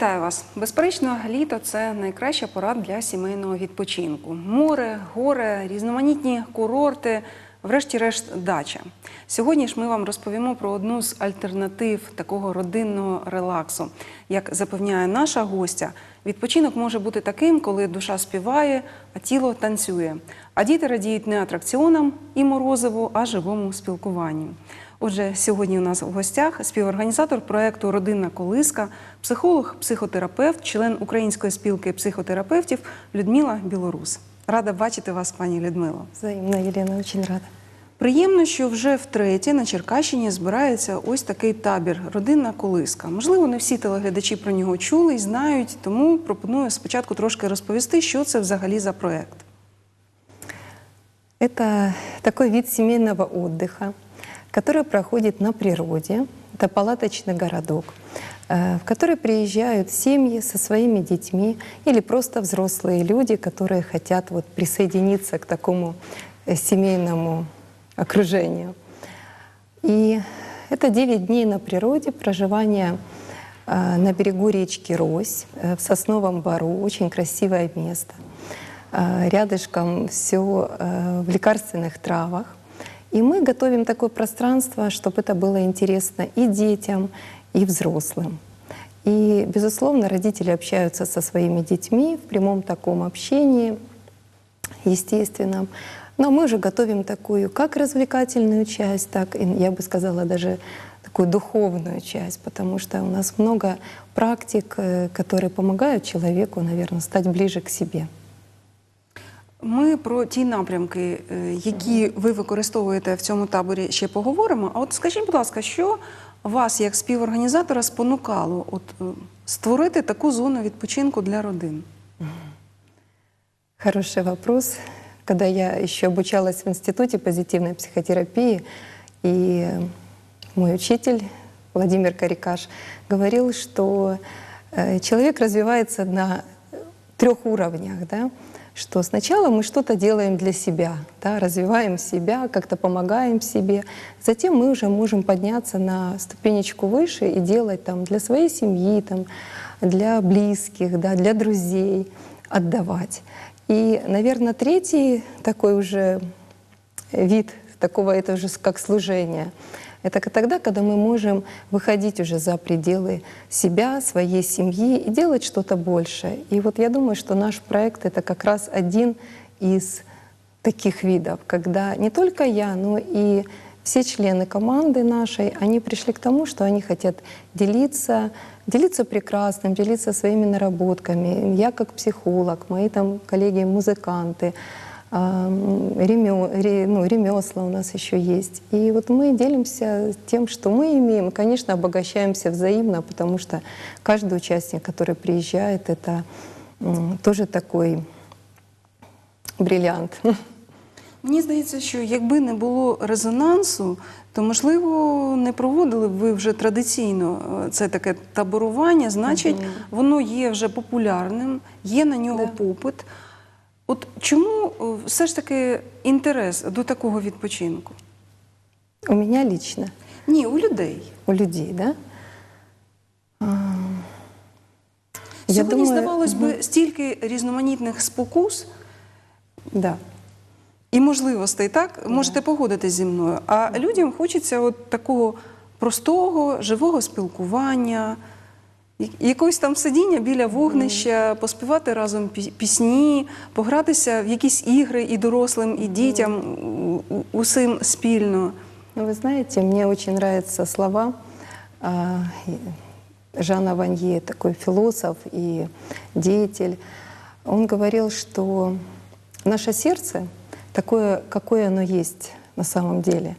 Вітаю вас. Безперечно, літо це найкраща пора для сімейного відпочинку. Море, горе, різноманітні курорти, врешті-решт, дача. Сьогодні ж ми вам розповімо про одну з альтернатив такого родинного релаксу. Як запевняє наша гостя, відпочинок може бути таким, коли душа співає, а тіло танцює. А діти радіють не атракціонам і морозиву, а живому спілкуванню. Отже, сьогодні у нас в гостях співорганізатор проекту Родинна колиска, психолог, психотерапевт, член Української спілки психотерапевтів Людмила Білорус. Рада бачити вас, пані Людмило. Взаимно, Елена, очень рада. Приємно, що вже втретє на Черкащині збирається ось такий табір Родинна колиска. Можливо, не всі телеглядачі про нього чули і знають, тому пропоную спочатку трошки розповісти, що це взагалі за проект. Это такой вид семейного отдыха, который проходит на природе. Это палаточный городок, э, в который приезжают семьи со своими детьми или просто взрослые люди, которые хотят вот присоединиться к такому э, семейному окружению. И это 9 дней на природе, проживание э, на берегу речки Рось, в Сосновом Бару, очень красивое место. Рядышком все в лекарственных травах. И мы готовим такое пространство, чтобы это было интересно и детям, и взрослым. И, безусловно, родители общаются со своими детьми в прямом таком общении, естественном. Но мы же готовим такую как развлекательную часть, так и, я бы сказала, даже такую духовную часть, потому что у нас много практик, э, которые помогают человеку, наверное, стать ближе к себе. Ми про ті напрямки, е, які ви використовуєте в цьому таборі, ще поговоримо. А от скажіть, будь ласка, що вас як співорганізатора спонукало от, е, створити таку зону відпочинку для родин? Хороший вопрос. Когда я еще обучалась в Институте позитивной психотерапии, и мой учитель Владимир Карикаш говорил, что э, человек развивается на трех уровнях, да? Что сначала мы что-то делаем для себя, да, развиваем себя, как-то помогаем себе, затем мы уже можем подняться на ступенечку выше и делать там для своей семьи, там, для близких, да, для друзей, отдавать. И, наверное, третий такой уже вид такого, это уже как служение. Это тогда, когда мы можем выходить уже за пределы себя, своей семьи и делать что-то большее. И вот я думаю, что наш проект — это как раз один из таких видов, когда не только я, но и все члены команды нашей, они пришли к тому, что они хотят делиться, делиться прекрасным, делиться своими наработками. Я как психолог, мои там коллеги-музыканты, ну, ремесла у нас еще есть. И вот мы делимся тем, что мы имеем. И, конечно, обогащаемся взаимно, потому что каждый участник, который приезжает, это м, тоже такой бриллиант. Мені здається, що якби не було резонансу, то можливо не проводили б ви вже традиційно е, це таке таборування. Значить, воно є вже популярним, є на нього Да. попит. От чому е, все ж таки інтерес до такого відпочинку? У меня лично. Ні, у людей. у людей, да? А, Я Сьогодні, думаю, здавалось би, стільки різноманітних спокус Да. і можливостей, так? Можете погодитись зі мною. А людям хочеться от такого простого, живого спілкування, я- якогось там сидіння біля вогнища, поспівати разом пі- пісні, погратися в якісь ігри і дорослим, і дітям, у- у- усім спільно. Ну, вы знаете, мне очень нравятся слова а, и Жана Ванье, такой философ и деятель. Он говорил, что наше сердце, такое, какое оно есть на самом деле,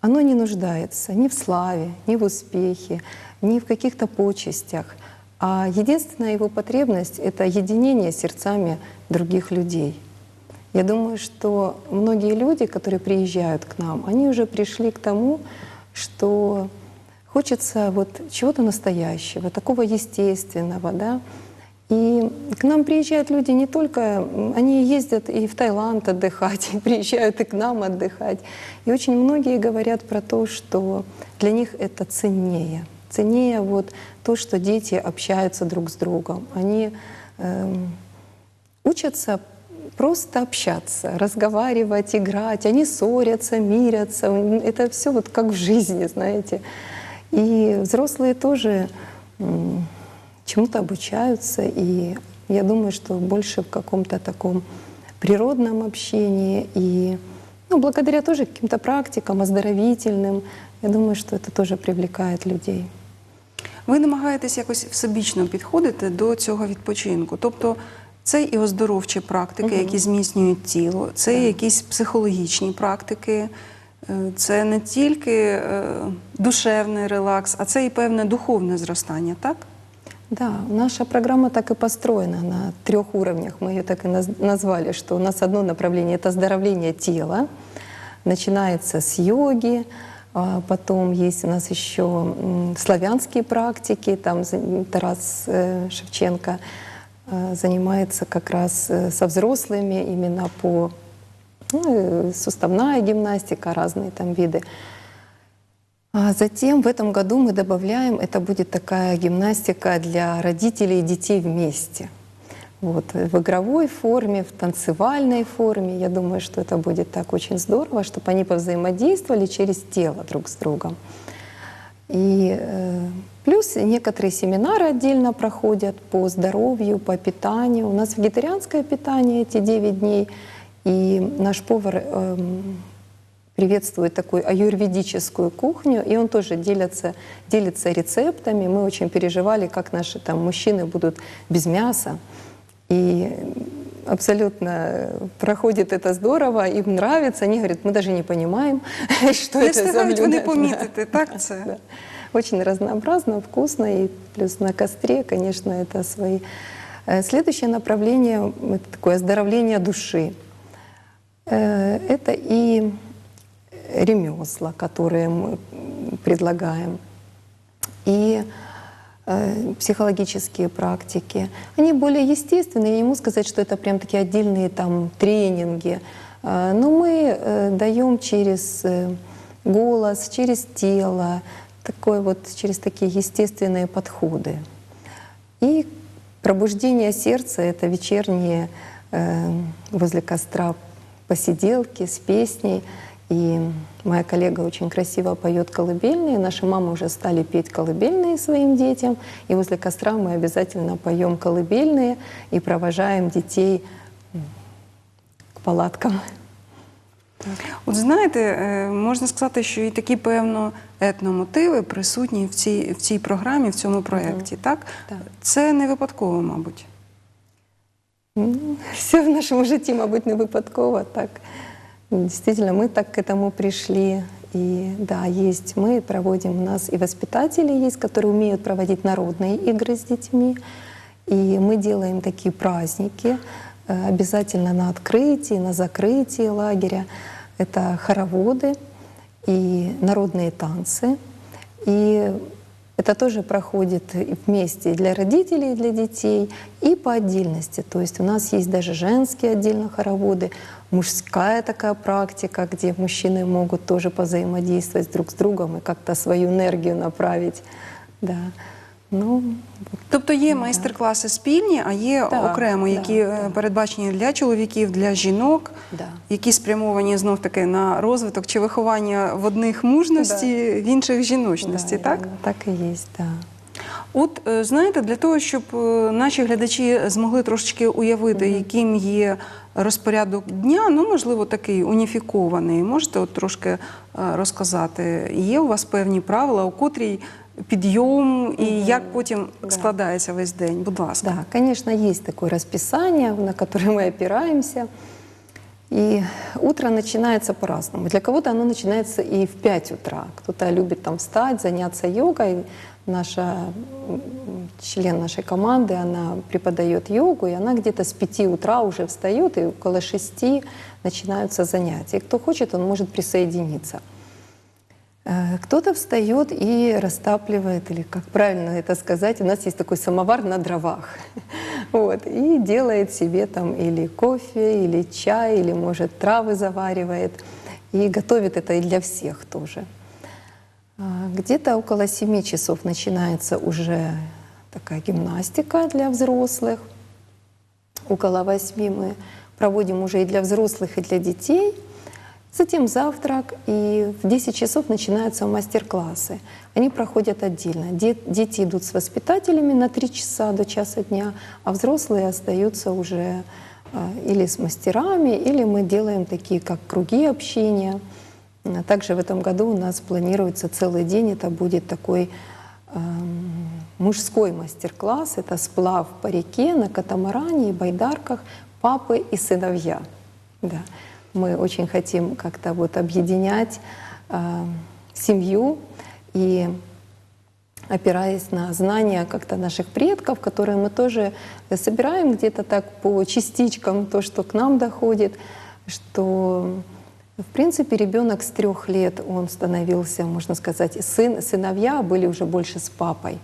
оно не нуждается ни в славе, ни в успехе, ни в каких-то почестях. А единственная его потребность — это единение сердцами других людей. Я думаю, что многие люди, которые приезжают к нам, они уже пришли к тому, что хочется вот чего-то настоящего, такого естественного, да. И к нам приезжают люди не только, они ездят и в Таиланд отдыхать, и приезжают и к нам отдыхать. И очень многие говорят про то, что для них это ценнее, ценнее вот то, что дети общаются друг с другом. Они эм, учатся просто общаться, разговаривать, играть. Они ссорятся, мирятся. Это все вот как в жизни, знаете. И взрослые тоже чему-то обучаются. И я думаю, что больше в каком-то таком природном общении и ну, благодаря тоже каким-то практикам оздоровительным, я думаю, что это тоже привлекает людей. Ви намагаєтесь якось всебічно підходити до цього відпочинку. Тобто це і оздоровчі практики, які зміцнюють тіло, це і якісь психологічні практики, е, це не тільки е, душевний релакс, а це і певне духовне зростання, так? Да, наша программа так и построена на трех уровнях. Мы ее так и наз- назвали, что у нас одно направление — это оздоровление тела. Начинается с йоги, потом есть у нас еще славянские практики, там Тарас э, Шевченко э, занимается как раз э, со взрослыми именно по ну, суставная гимнастика, разные там виды. А затем в этом году мы добавляем, это будет такая гимнастика для родителей и детей вместе. Вот, в игровой форме, в танцевальной форме. Я думаю, что это будет так очень здорово, чтобы они повзаимодействовали через тело друг с другом. И э, плюс некоторые семинары отдельно проходят по здоровью, по питанию. У нас вегетарианское питание эти 9 дней. И наш повар эм, приветствует такую аюрведическую кухню, и он тоже делится, делится рецептами. Мы очень переживали, как наши там мужчины будут без мяса. И абсолютно проходит это здорово, им нравится. Они говорят, мы даже не понимаем, что Не это за встигають вони блюдо». помітити, так це? Да. Очень разнообразно, вкусно, и плюс на костре, конечно, это свои. Э, Следующее направление — это такое оздоровление души. Э, Это и ремесла, которые мы предлагаем, и психологические практики. Они более естественные, я не могу сказать, что это прям такие отдельные там тренинги, Э, но мы э, даем через э, голос, через тело, такой вот, через такие естественные подходы. И пробуждение сердца — это вечерние э, возле костра посиделки с песней. И моя коллега очень красиво поет колыбельные. Наши мамы уже стали петь колыбельные своим детям. И возле костра мы обязательно поем колыбельные и провожаем детей м, к палаткам. От знаєте, е, можна сказати, що і такі певно етномотиви присутні в цій, в цій програмі, в цьому проєкті, так? Так. Це не випадково, мабуть. Все в нашем житті, мабуть, не випадково. Так. Действительно, мы так к этому пришли. И да, есть, мы проводим, у нас и воспитатели есть, которые умеют проводить народные игры с детьми. И мы делаем такие праздники, э, обязательно на открытии, на закрытии лагеря. Это хороводы и народные танцы. И это тоже проходит вместе для родителей, и для детей, и по отдельности. То есть у нас есть даже женские отдельно хороводы, мужская такая практика, где мужчины могут тоже позаимодействовать друг с другом и как-то свою энергию направить. Да. Ну, Тобто є майстер-класи спільні, а є Так, окремо, які е, да. передбачені для чоловіків, для жінок, Да. які спрямовані знов таки на розвиток чи виховання в одних мужності, в інших жіночності, да, так? именно Так и есть, да. От е, знаєте, для того, щоб е, наші глядачі змогли трошечки уявити, яким є розпорядок дня, ну можливо, такий уніфікований. Можете от трошки розказати? Є у вас певні правила, у котрій підйом і як потім Да. складається весь день? Будь ласка. Да, конечно, есть такое расписание, на которое мы опираемся. И утро начинается по-разному. Для кого-то оно начинается и в 5 утра. Кто-то любит там встать, заняться йогой. Наша м, член нашей команды, она преподает йогу, и она где-то с 5 утра уже встает, и около 6 начинаются занятия. И кто хочет, он может присоединиться. Э, Кто-то встает и растапливает, или как правильно это сказать, у нас есть такой самовар на дровах. Вот, и делает себе там или кофе, или чай, или, может, травы заваривает. И готовит это и для всех тоже. А, Где-то около 7 часов начинается уже такая гимнастика для взрослых. Около 8 мы проводим уже и для взрослых, и для детей. Затем завтрак, и в 10 часов начинаются мастер-классы. Они проходят отдельно. Де- Дети идут с воспитателями на 3 часа до часа дня, а взрослые остаются уже а, или с мастерами, или мы делаем такие, как круги общения. А Также в этом году у нас планируется целый день, это будет такой эм, мужской мастер-класс, это сплав по реке на катамаране и байдарках папы и сыновья. Да. Мы очень хотим как-то вот объединять э, семью и опираясь на знания как-то наших предков, которые мы тоже собираем где-то так по частичкам, то, что к нам доходит, что в принципе ребенок с трех лет он становился, можно сказать, сын, сыновья были уже больше с папой.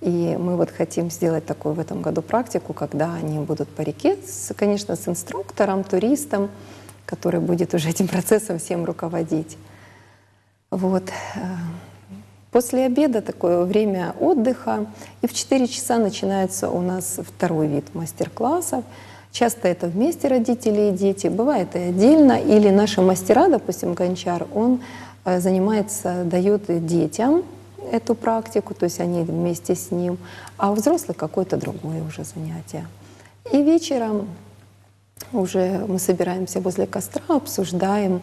И мы вот хотим сделать такую в этом году практику, когда они будут по реке, с, конечно, с инструктором, туристом, который будет уже этим процессом всем руководить. Вот. После обеда такое время отдыха, и в 4 часа начинается у нас второй вид мастер-классов. Часто это вместе родители и дети, бывает и отдельно, или наши мастера, допустим, гончар, он э, занимается, дает детям эту практику, то есть они вместе с ним, а взрослый какое-то другое уже занятие. И вечером уже мы собираемся возле костра, обсуждаем,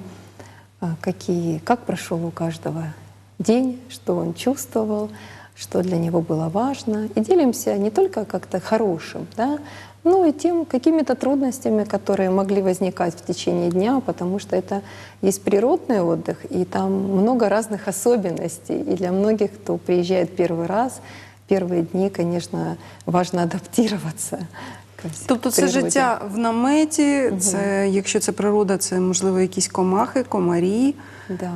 а, какие, как прошел у каждого день, что он чувствовал, что для него было важно. И делимся не только как-то хорошим, да, но и тем какими-то трудностями, которые могли возникать в течение дня, потому что это есть природный отдых, и там много разных особенностей. И для многих, кто приезжает первый раз, первые дни, конечно, важно адаптироваться. ко всей Тобто це природе. життя в наметі, це, якщо це природа, це можливо якісь комахи, комарі. Да,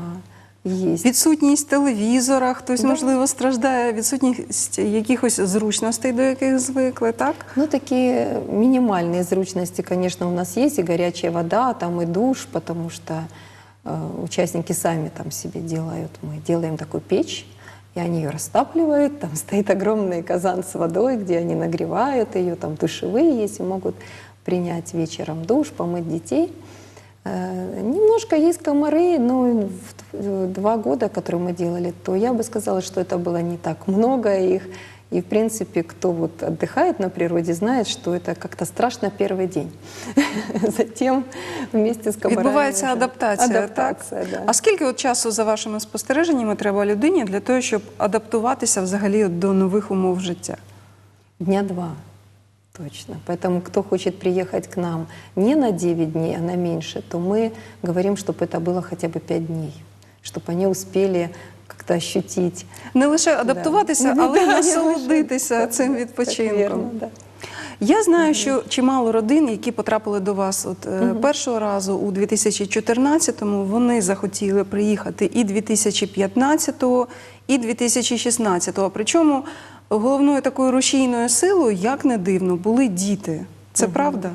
есть. Відсутність телевізора, хтось, Да. можливо, страждає, відсутність якихось зручностей, до яких звикли, так? Ну, такие минимальные зручности, конечно, у нас есть, и горячая вода, там и душ, потому что э, участники сами там себе делают. Мы делаем такую печь, и они ее растапливают, там стоит огромный казан с водой, где они нагревают ее, там душевые есть, и могут принять вечером душ, помыть детей. Э, Немножко есть комары, но в в два года, которые мы делали, то я бы сказала, что это было не так много их. И, в принципе, кто вот отдыхает на природе, знает, что это как-то страшно первый день. Затем вместе с комарами... Відбувається уже- адаптація, Адаптация, так? да. А скільки от часу, за вашими спостереженнями, треба людині для того, щоб адаптуватися взагалі от до нових умов життя? Дня два. Точно. Поэтому кто хочет приехать к нам не на 9 дней, а на меньше, то мы говорим, чтобы это было хотя бы 5 дней, чтобы они успели как-то ощутить. Не лише адаптуватися, Да. але й Да, насолодитися лише. цим відпочинком. вірно, да. Я знаю, що чимало родин, які потрапили до вас от е, першого разу у 2014-му, вони захотіли приїхати і 2015-го, і 2016-го. Причому головною такою рушійною силою, як не дивно, були діти. Це правда?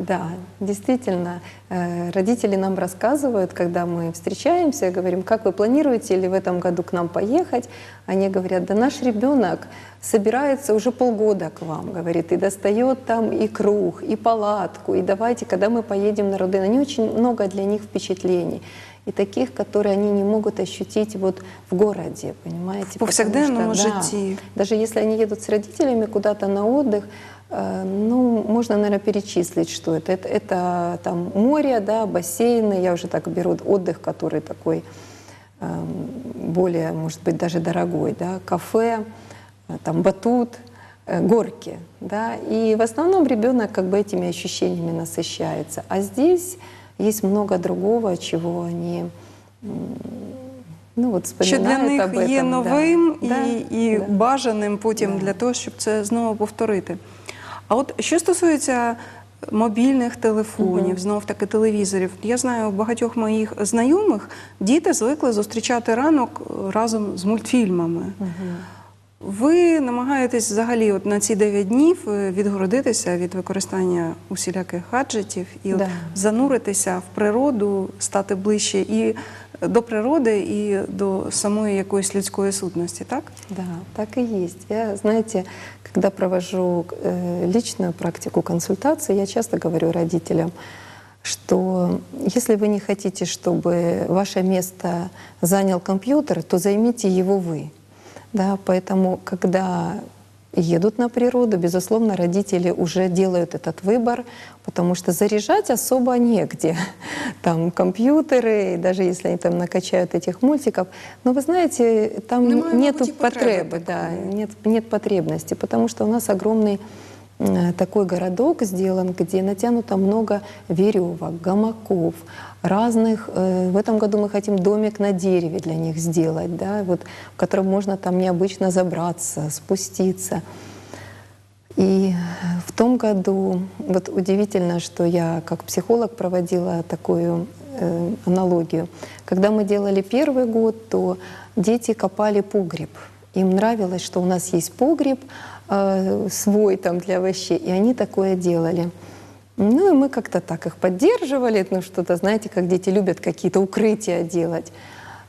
Да, действительно, э, родители нам рассказывают, когда мы встречаемся, говорим, как вы планируете или в этом году к нам поехать. Они говорят, да наш ребенок собирается уже полгода к вам, говорит, и достает там и круг, и палатку, и давайте, когда мы поедем на Руден. Они очень много для них впечатлений. И таких, которые они не могут ощутить вот в городе, понимаете? В повседневном да, житии. даже если они едут с родителями куда-то на отдых, ну, можно, наверное, перечислить, что это. Это, это там море, да, бассейны, я уже так беру отдых, который такой эм, более, может быть, даже дорогой, да, кафе, э, там батут, э, горки, да, и в основном ребенок как бы этими ощущениями насыщается. А здесь есть много другого, чего они м, ну, вот Що для вспоминают них об этом. є да. новим Да, і, і да. бажаним потім Да. для того, щоб це знову повторити. А от що стосується мобільних телефонів, знов таки телевізорів, я знаю у багатьох моїх знайомих діти звикли зустрічати ранок е, разом з мультфільмами. Ви намагаєтесь взагалі от на ці 9 днів е, відгородитися від використання усіляких гаджетів і от Да. зануритися в природу, стати ближче і до природи, і до самої якоїсь людської сутності, так? Да, так и есть. Я, знаете, когда провожу э, личную практику консультации, я часто говорю родителям, что если вы не хотите, чтобы ваше место занял компьютер, то займите его вы. Да, поэтому, когда едут на природу, безусловно, родители уже делают этот выбор, потому что заряжать особо негде. Там компьютеры, и даже если они там накачают этих мультиков. Но вы знаете, там Немає, нету мабуть, і потреби потребы, да, такої. нет, нет потребности, потому что у нас огромный э, такой городок сделан, где натянуто много веревок, гамаков, разных. э, В этом году мы хотим домик на дереве для них сделать, да, вот, в котором можно там необычно забраться, спуститься. И в том году, вот удивительно, что я как психолог проводила такую э, аналогию. Когда мы делали первый год, то дети копали погреб. Им нравилось, что у нас есть погреб э, свой там для овощей, и они такое делали. Ну и мы как-то так их поддерживали, ну что-то, знаете, как дети любят какие-то укрытия делать.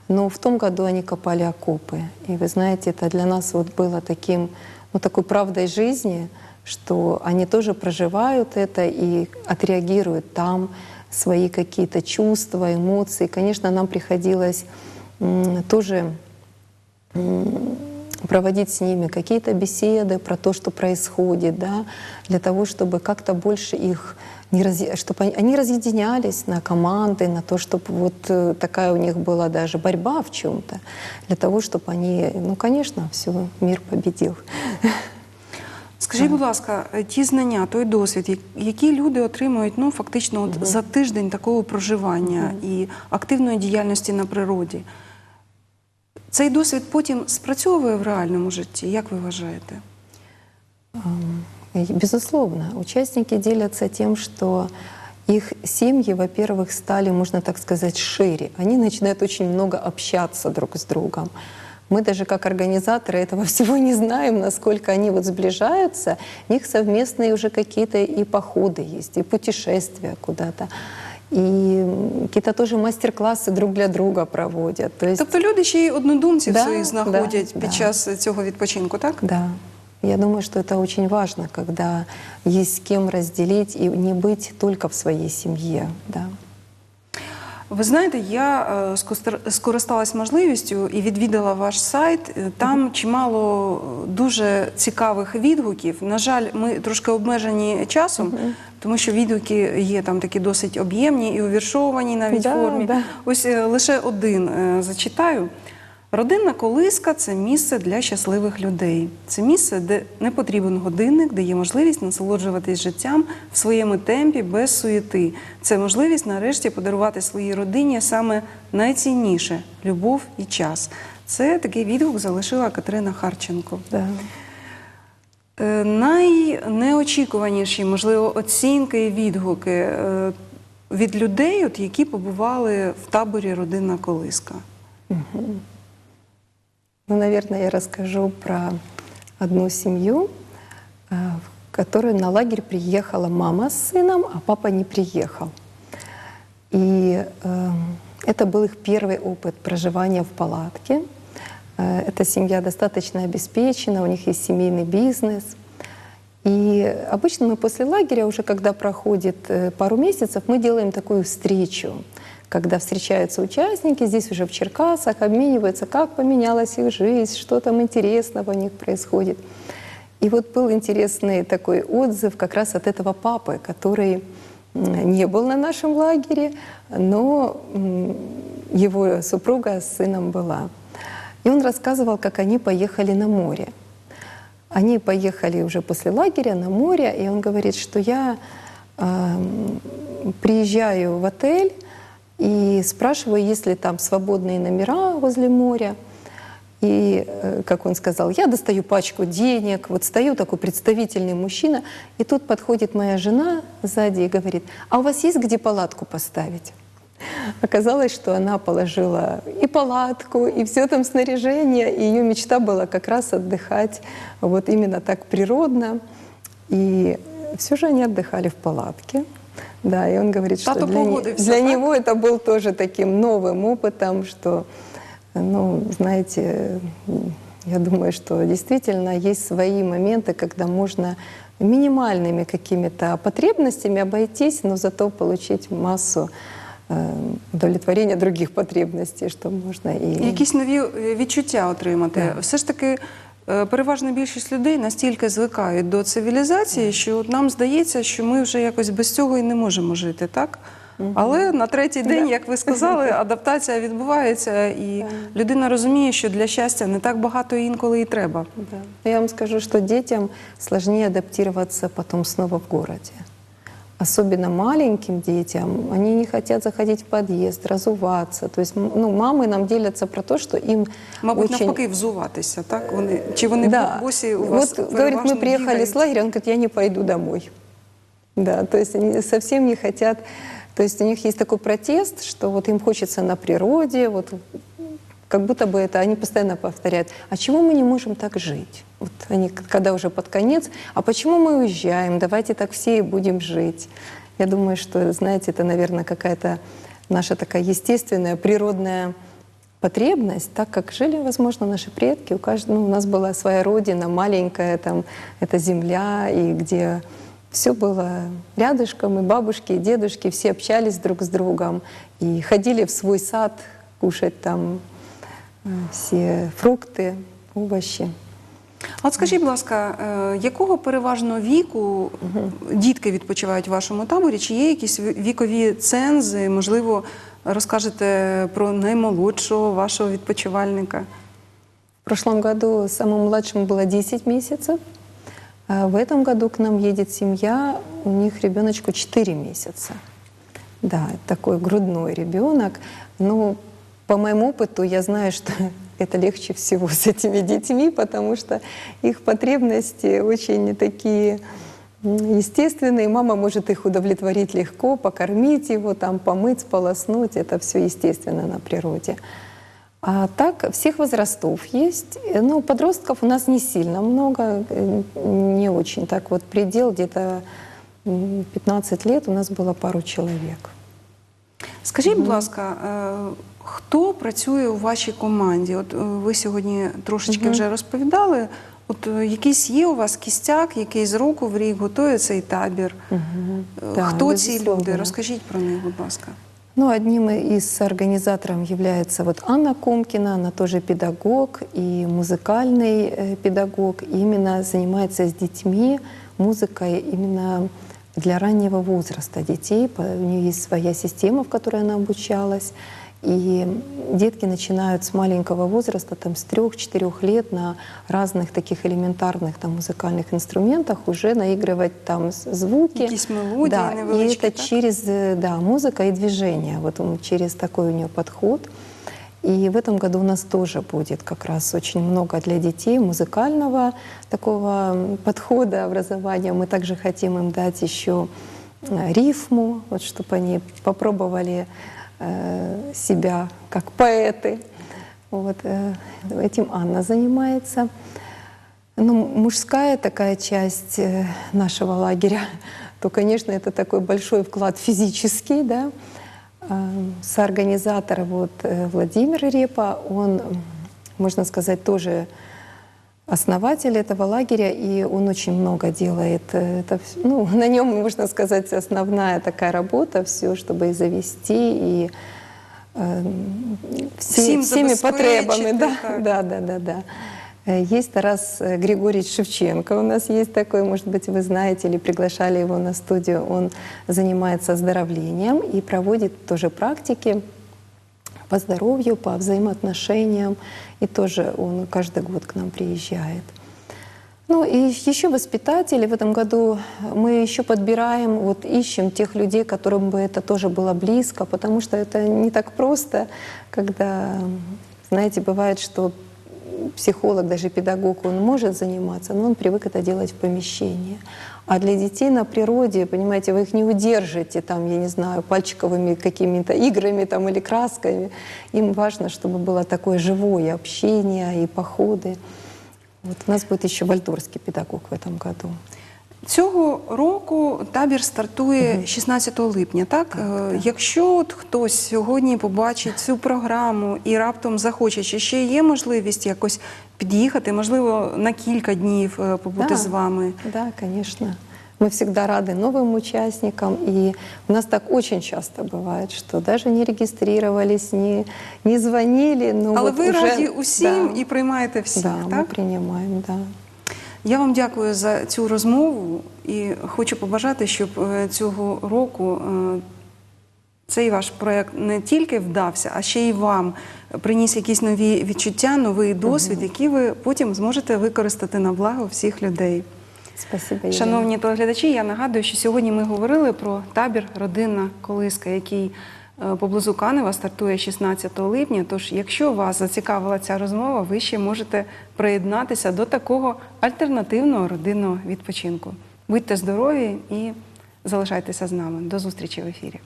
Но в том году они копали окопы. И вы знаете, это для нас вот было таким, ну такой правдой жизни, что они тоже проживают это и отреагируют там свои какие-то чувства, эмоции. Конечно, нам приходилось тоже проводить с ними какие-то беседы про то, что происходит, да, для того, чтобы как-то больше их не раз... чтобы они, они разъединялись на команды, на то, чтобы вот э, такая у них была даже борьба в чем-то, для того, чтобы они, ну, конечно, все, мир победил. Скажіть, будь ласка, е, ті знання, той досвід, я- які люди отримують ну, фактично от за тиждень такого проживання і активної діяльності на природі, цей досвід потім спрацьовує в реальному житті, як ви вважаєте? Ам, и, Безусловно, участники делятся тем, что их семьи, во-первых, стали, можно так сказать, шире. Они начинают очень много общаться друг с другом. Мы даже как организаторы этого всего не знаем, насколько они вот сближаются. У них совместные уже какие-то и походы есть, и путешествия куда-то. И м, какие-то тоже мастер-классы друг для друга проводят. То есть, Тобто люди ще й однодумців Да, своїх знаходять да, під да. час цього відпочинку, так? Да. Я думаю, что это очень важно, когда есть с кем разделить и не быть только в своей семье. Да. Ви знаєте, я е, скористалась можливістю і відвідала ваш сайт. Е, Там чимало е, дуже цікавих відгуків. На жаль, ми трошки обмежені часом, тому що відгуки є там такі досить об'ємні і увіршовані навіть Да, формі. да. Ось е, лише один зачитаю. Родинна колиска це місце для щасливих людей. Це місце, де не потрібен годинник, де є можливість насолоджуватись життям в своєму темпі без суєти. Це можливість нарешті подарувати своїй родині саме найцінніше любов і час. Це такий відгук залишила Катерина Харченко. Да. Е, Найнеочікуваніші, можливо, оцінки і відгуки е, від людей, які побували в таборі Родинна колиска. Ну, наверное, я расскажу про одну семью, э, в которую на лагерь приехала мама с сыном, а папа не приехал. И э, это был их первый опыт проживания в палатке. Э, Эта семья достаточно обеспечена, у них есть семейный бизнес. И обычно мы после лагеря, уже когда проходит э, пару месяцев, мы делаем такую встречу, когда встречаются участники здесь уже в Черкасах, обмениваются, как поменялась их жизнь, что там интересного у них происходит. И вот был интересный такой отзыв как раз от этого папы, который не был на нашем лагере, но его супруга с сыном была. И он рассказывал, как они поехали на море. Они поехали уже после лагеря на море, и он говорит, что я эм, приезжаю в отель и спрашиваю, есть ли там свободные номера возле моря. И, э, как он сказал, я достаю пачку денег, вот стою такой представительный мужчина, и тут подходит моя жена сзади и говорит, а у вас есть где палатку поставить? Оказалось, что она положила и палатку, и все там снаряжение, и ее мечта была как раз отдыхать вот именно так природно. И все же они отдыхали в палатке. Да, и он говорит, что Тато для, не- погодився, для так? него это был тоже таким новым опытом, что, ну, знаете, я думаю, что действительно есть свои моменты, когда можно минимальными какими-то потребностями обойтись, но зато получить массу э, удовлетворения других потребностей, что можно и... Якісь нові е, відчуття отримати. Все ж таки, е, переважна більшість людей настільки звикають до цивілізації, що нам здається, що ми вже якось без цього і не можемо жити, так? Але на третій день, як ви сказали, адаптація відбувається, і людина розуміє, що для щастя не так багато інколи і треба. Я вам скажу, що дітям складніше адаптуватися потом знову в городе. Особенно маленьким детям, они не хотят заходить в подъезд, разуваться. То есть, ну, мамы нам делятся про то, что им Мабуть, очень... навпаки, взуватися, так? Вони, чи вони да. босі у вас Вот, говорит, мы приехали бігають? с лагеря, он говорит, я не пойду домой. Да, то есть они совсем не хотят, то есть у них есть такой протест, что вот им хочется на природе, вот как будто бы это, они постоянно повторяют, а чего мы не можем так жить? Вот они, когда уже под конец, а почему мы уезжаем, давайте так все и будем жить. Я думаю, что, знаете, это, наверное, какая-то наша такая естественная, природная потребность, так как жили, возможно, наши предки. У, каждого, ну, у нас была своя родина, маленькая, там, это земля, и где все было рядышком, и бабушки, и дедушки, все общались друг с другом, и ходили в свой сад кушать там э, все фрукты, овощи. А От скажіть, будь ласка, е, якого переважно віку дітки відпочивають в вашому таборі? Чи є якісь ві- вікові цензи? Можливо, розкажете про наймолодшого вашого відпочивальника? В прошлом году самому младшему было 10 месяцев, а в этом году к нам едет семья, у них ребеночку 4 месяца. Да, такой грудной ребенок. Но по моему опыту я знаю, что это легче всего с этими детьми, потому что их потребности очень такие естественные. Мама может их удовлетворить легко, покормить его, там, помыть, сполоснуть. Это все естественно на природе. А так всех возрастов есть. Э, Ну, подростков у нас не сильно много, э, не очень. Так вот, предел где-то м, 15 лет у нас было пару человек. Скажіть, будь ласка, е, хто працює у вашій команді? От е, ви сьогодні трошечки вже розповідали. От е, якийсь є у вас кістяк, який з року в рік готує цей табір. Е, Да, Хто ці безусловно. люди? Розкажіть про них, будь ласка. Ну, одним из организаторов является вот Анна Комкина, она тоже педагог и музыкальный э, педагог, и именно занимается с детьми музыкой именно для раннего возраста детей. По- У нее есть своя система, в которой она обучалась. И детки начинают с маленького возраста, там, с трех-четырех лет на разных таких элементарных там, музыкальных инструментах уже наигрывать там с- звуки. Якісь мелодії да, и невеличкі, это так? через э, да, музыка и движение. Вот он, через такой у нее подход. И в этом году у нас тоже будет как раз очень много для детей музыкального такого м, подхода образования. Мы также хотим им дать еще э, рифму, вот, чтобы они попробовали э, себя как поэты. Вот, э, этим Анна занимается. Ну, мужская такая часть э, нашего лагеря, то, конечно, это такой большой вклад физический, да. Соорганизатор вот э, Владимир Репа, он, можно сказать, тоже основатель этого лагеря, и он очень много делает. Э, Это, ну, на нем, можно сказать, основная такая работа, все, чтобы и завести, и э, все, всеми потребами. Да, так. да, да, да, да. Э, Есть Тарас э, Григорьевич Шевченко, у нас есть такой, может быть, вы знаете или приглашали его на студию. Он занимается оздоровлением и проводит тоже практики по здоровью, по взаимоотношениям. И тоже он каждый год к нам приезжает. Ну и еще воспитатели. В этом году мы еще подбираем, вот ищем тех людей, которым бы это тоже было близко, потому что это не так просто, когда, знаете, бывает, что психолог, даже педагог, он может заниматься, но он привык это делать в помещении. А для детей на природе, понимаете, вы их не удержите, там, я не знаю, пальчиковыми какими-то играми там, или красками. Им важно, чтобы было такое живое общение и походы. Вот у нас будет еще вальдорский педагог в этом году. Цього року табір стартує 16 липня. Так, Е, якщо от хтось сьогодні побачить цю програму і раптом захоче, чи ще є можливість якось під'їхати, можливо, на кілька днів е, побути Да. з вами. Да, конечно. Мы всегда рады новым участникам, и у нас так очень часто бывает, что даже не регистрировались, не, не звонили, но Але вот ви уже, раді усім да, і приймаєте всіх, да, мы так? принимаем, да. Я вам дякую за цю розмову і хочу побажати, щоб е, цього року е, цей ваш проект не тільки вдався, а ще й вам приніс якісь нові відчуття, новий досвід, які ви потім зможете використати на благо всіх людей. Спасибо, Шановні телеглядачі, я нагадую, що сьогодні ми говорили про табір Родинна колиска, який поблизу Канева стартує 16 липня. Тож, якщо вас зацікавила ця розмова, ви ще можете приєднатися до такого альтернативного родинного відпочинку. Будьте здорові і залишайтеся з нами. До зустрічі в ефірі.